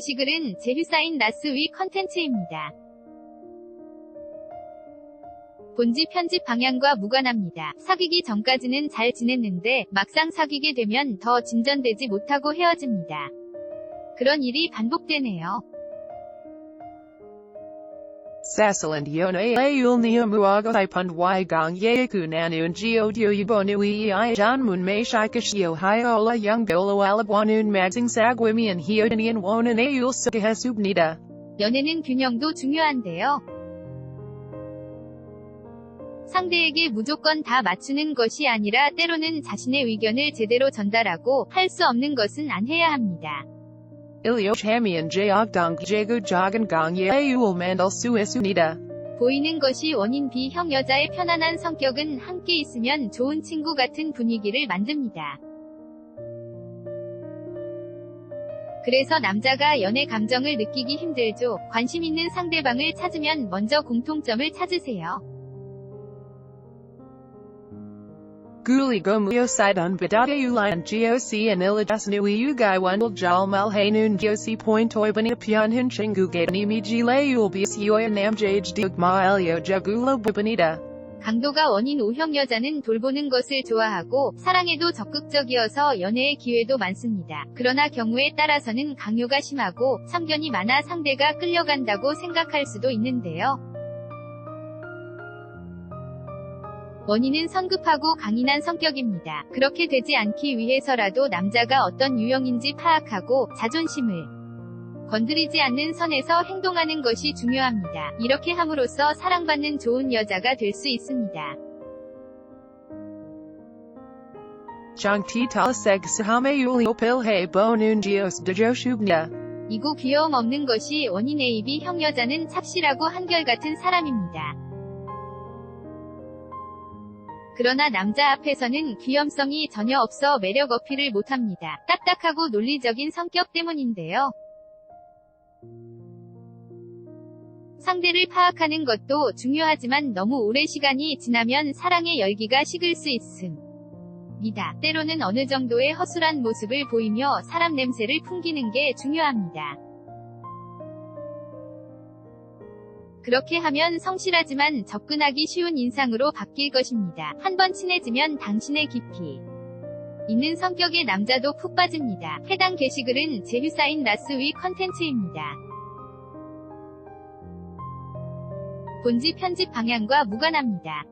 게시글은 제휴사인 라스 위 컨텐츠입니다. 본지 편집 방향과 무관합니다. 사귀기 전까지는 잘 지냈는데 막상 사귀게 되면 더 진전되지 못하고 헤어집니다. 그런 일이 반복되네요. Sasaland yona ayul niyamuaga ipund y yaku nanun geodio yubonu i janmun me shikashio hiola young bolo alabwanun magsing sagwimian hiodinian wonan ayul sukahesubnida. 연애는 균형도 중요한데요. 상대에게 무조건 다 맞추는 것이 아니라 때로는 자신의 의견을 제대로 전달하고 할 수 없는 것은 안 해야 합니다. Ilyo chamian jayogdong jagu jogan gong ayul mandal suesunida. 보이는 것이 원인 B형 여자의 편안한 성격은 함께 있으면 좋은 친구 같은 분위기를 만듭니다. 그래서 남자가 연애 감정을 느끼기 힘들죠. 관심 있는 상대방을 찾으면 먼저 공통점을 찾으세요. Guli gomuyo sidon bidada ulian goc and ilajas nui ugai wandal jal malhanun goc point oibani pian hin chingu gatani mi gile ulbius yoya namjage digma elio jagulo bibanida. 강도가 원인 O형 여자는 돌보는 것을 좋아하고 사랑에도 적극적이어서 연애의 기회도 많습니다. 그러나 경우에 따라서는 강요가 심하고 참견이 많아 상대가 끌려간다고 생각할 수도 있는데요. 원인은 성급하고 강인한 성격입니다. 그렇게 되지 않기 위해서라도 남자가 어떤 유형인지 파악하고 자존심을 건드리지 않는 선에서 행동하는 것이 중요합니다. 이렇게 함으로써 사랑받는 좋은 여자가 될 수 있습니다. Pilhe. 이고 귀여움 없는 것이 원인 AB 형 여자는 착실하고 한결같은 사람입니다. 그러나 남자 앞에서는 귀염성이 전혀 없어 매력 어필을 못합니다. 딱딱하고 논리적인 성격 때문인데요. 상대를 파악하는 것도 중요하지만 너무 오랜 시간이 지나면 사랑의 열기가 식을 수 있음. 니다. 때로는 어느 정도의 허술한 모습을 보이며 사람 냄새를 풍기는 게 중요합니다. 그렇게 하면 성실하지만 접근하기 쉬운 인상으로 바뀔 것입니다. 한번 친해지면 당신의 깊이 있는 성격의 남자도 푹 빠집니다. 해당 게시글은 제휴사인 라스 위 컨텐츠입니다. 본지 편집 방향과 무관합니다.